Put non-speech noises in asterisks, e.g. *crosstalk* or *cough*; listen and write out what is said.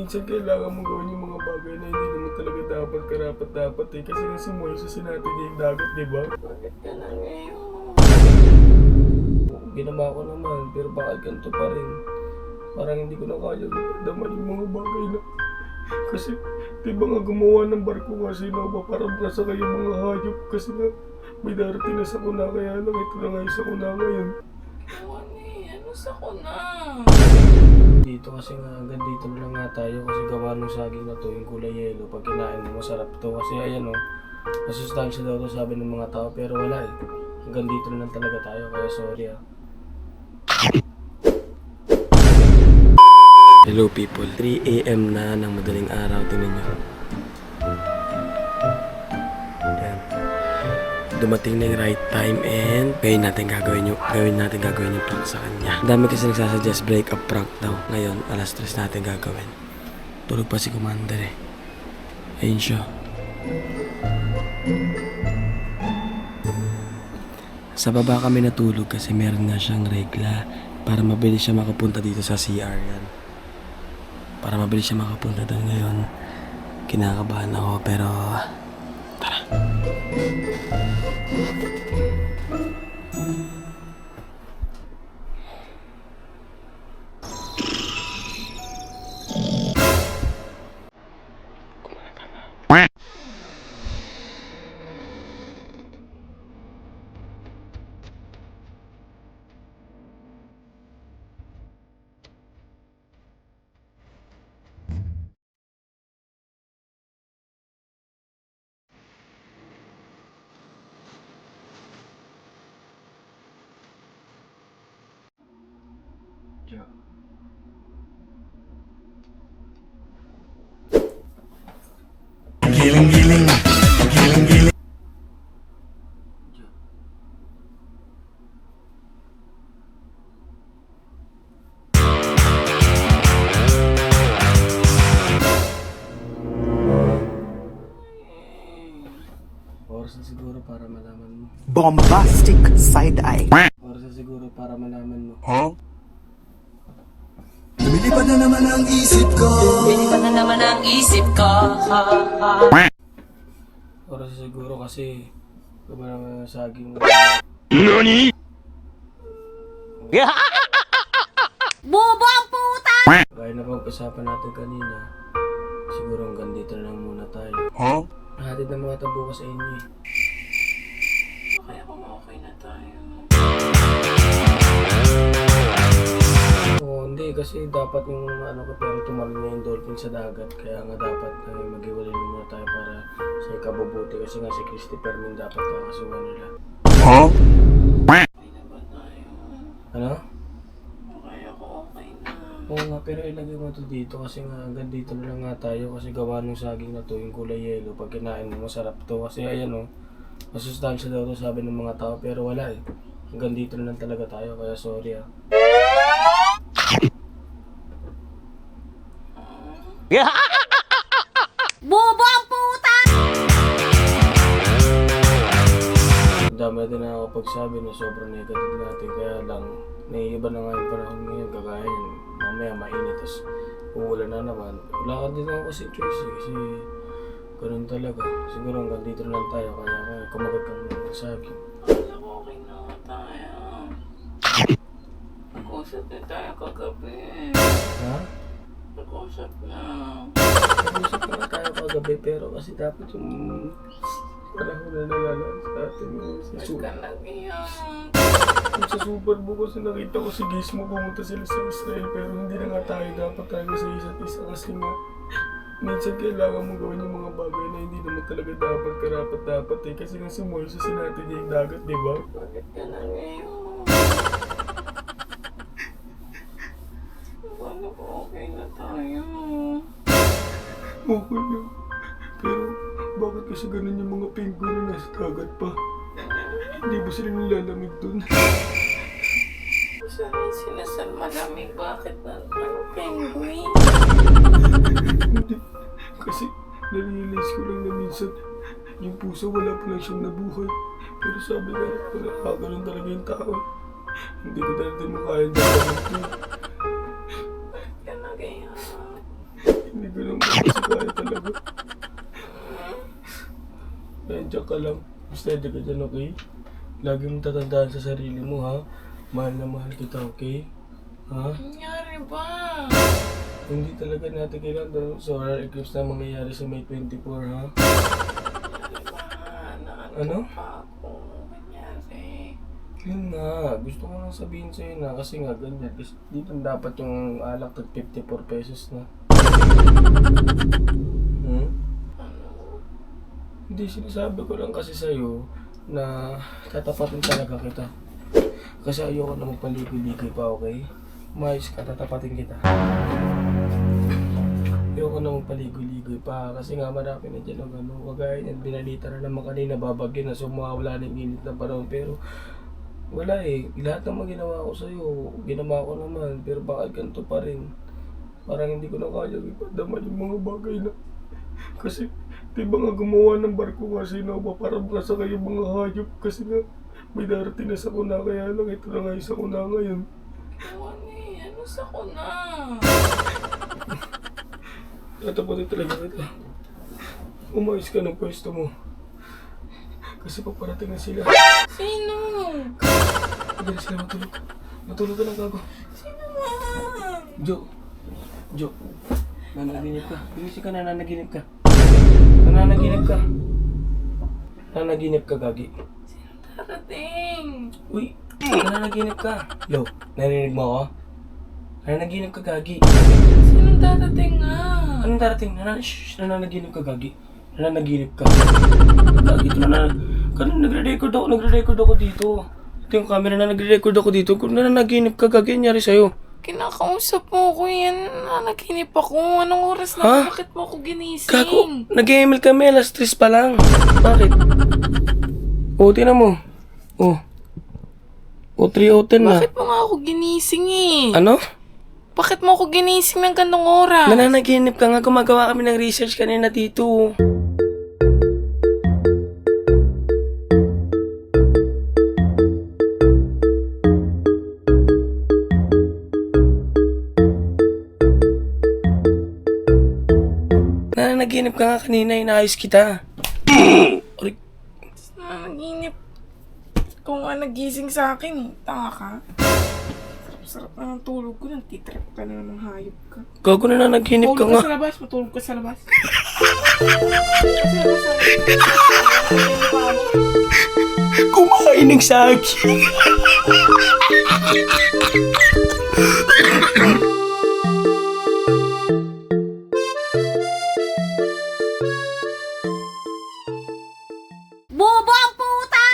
minsan kailangan mong gawin yung mga bagay na hindi naman talaga dapat karapat dapat eh. Kasi si Moises natin yung dagat, di ba? Bakit ka na ngayon? Ginawa ko naman, pero bakit ganito pa rin? Parang hindi ko na kaya daman yung mga bagay na... Kasi, di ba nga gumawa ng barko nga si Nova para nasa kayo mga hayop kasi nga may darating na sa kuna kaya lang ito na nga yung sa kuna ngayon. Wani, ano sa ko na? Dito kasi nga, hanggang dito na lang nga tayo kasi gawa ng saging na to, yung kulay yellow. Pag kinain mo, masarap to. Kasi ayan o, masustansya daw to sabi ng mga tao, pero wala eh. Hanggang dito na lang talaga tayo, kaya sorry ah. Hello people, 3 a.m. na ng madaling araw, tingnan nyo. Dumating na yung right time and ngayon natin gagawin yung, gawin natin gagawin yung prank sa kanya. Dami kasi nagsasuggest break up prank daw. Ngayon, alas 3 natin gagawin. Tulog pa si Commander eh. Ayun siya. Sa baba kami natulog kasi meron nga siyang regla para mabilis siya makapunta dito sa CR yan. Para mabilis siya makapunta doon ngayon. Kinakabahan ako pero tara. Thank you. Oras na siguro para malaman mo. bombastic side eye. Oras na siguro para malaman mo. Lumilipad na naman ang isip ko Pinipad na naman ang isip ko. Oras na siguro kasi gumawa ng saging. Bobo ang puta! Gaya na pag-usapan natin kanina, siguro hanggang dito na lang muna tayo. Huh? Nahatid na mga tabo ko sa inyo eh. Kaya kung okay na tayo. Hindi kasi dapat yung ano ko pero tumalon na yung dolphin sa dagat kaya nga dapat uh, maghiwalay na muna tayo para sa ikabubuti kasi nga si Christopher min dapat kakasuhan nila. Huh? Okay? Ano? Kaya ko okay na. Oo nga pero ilagay mo to dito kasi nga hanggang dito na lang nga tayo kasi gawa ng saging na to yung kulay yellow pag kinain mo masarap to kasi ayan o masustansya daw to sabi ng mga tao pero wala eh. Hanggang dito na lang talaga tayo kaya sorry ah. Bobo ang puta! Ang dami din ako pagsabi na sobrang negative natin kaya lang naiiba na nga yung panahon ngayon kagaya yan mamaya mainit tapos uulan na naman wala ka din ako kasi choice kasi ganun talaga siguro hanggang dito na lang tayo kaya kaya kumagat kang mga saging Kala ko okay na tayo. Nag-usap na tayo kagabi. ha? Nag-usap na. Nag-usap na tayo kagabi pero kasi dapat yung panahon na nalalaan sa atin su- ka nag-iyak? sa Super Bowl kasi nakita ko si Gizmo pumunta sila sa Israel pero hindi na nga tayo dapat tayo sa isa't isa kasi nga minsan kailangan mong gawin yung mga bagay na hindi naman talaga dapat karapat dapat eh kasi nga si Moises natin yung dagat di ba? Bakit ka na ngayon? Okay lang. Pero bakit kasi ganun yung mga penguin na nasa dagat pa? Hindi ba sila nilalamig dun? Sanay sila sa malamig. Bakit na? Ano penguin? Hindi. Kasi nare-realize ko lang na minsan yung puso wala pa lang siyang nabuhay. Pero sabi nga, wala ka ganun talaga yung tao. Hindi ko talaga din makaya yung Medyo ka lang. Steady ka dyan, okay? Lagi mong tatandaan sa sarili mo, ha? Mahal na mahal kita, okay? Ha? Nangyari ba? Hindi talaga natin kailangan ng solar eclipse na mangyayari sa May 24, ha? Ano? Yun nga, gusto ko lang sabihin sa'yo na kasi nga ganyan. Kasi dito dapat yung alak tag 54 pesos na. Hmm? Hindi, sinasabi ko lang kasi sa'yo na tatapatin talaga kita. Kasi ayoko na magpaligoy-ligoy pa, okay? Umayos ka, tatapatin kita. Ayoko na magpaligoy-ligoy pa kasi nga marami na dyan ang ano. Kagaya niyan, binalita na naman kanina babagyo na sumawala ng init na panahon. Pero wala eh. Lahat naman ginawa ko sa'yo, ginawa ko naman. Pero bakit ganito pa rin? Parang hindi ko na kaya ipadama yung mga bagay na *laughs* kasi, di ba nga gumawa ng barko nga sino para nasa kayo mga hayop kasi nga may darating na sa kuna kaya lang ito na nga yung sa kuna ngayon. Ano eh? Ano sa ko na? Tatapunin talaga kita. Umayos ka ng pwesto mo. Kasi paparating na sila. Sino? Hindi na sila matulog. Matulog ka ng gago. Sino man? Jo. Jo. Nanaginip ka. Bilisik ka, nananaginip ka. Nananaginip ka. Nananaginip ka, Gagi. Darating. Uy, nananaginip ka. Yo, narinig mo ako? Nananaginip ka, Gagi. Sino darating nga? Anong darating? Nanan Shh, nananaginip ka, Gagi. Nananaginip ka. Gagi, ito na Kanina nagre-record ako, nagre-record ako dito. Ito yung camera na nagre-record ako dito. Kung nananaginip ka, Gagi, nangyari sa'yo. Kinakausap mo ko yan. Nanaginip ako. Anong oras na? Ha? Bakit mo ako ginising? Gago, nag-email kami, alas 3 pa lang. Bakit? O, tinan mo. O. O, 3 o 10 na. Bakit mo nga ako ginising eh? Ano? Bakit mo ako ginising ng gandong oras? Nananaginip ka nga, gumagawa kami ng research kanina dito. Nananaginip ka nga kanina, inaayos kita. *coughs* Aray, Nanaginip. Kung nga nagising sa akin. Tanga ka. Sarap na ng tulog ko. Nagtitrip ka na ng hayop ka. gago na nanaginip ka Tulog nga. ka sa labas. Matulog ka sa labas. Labas, sa labas.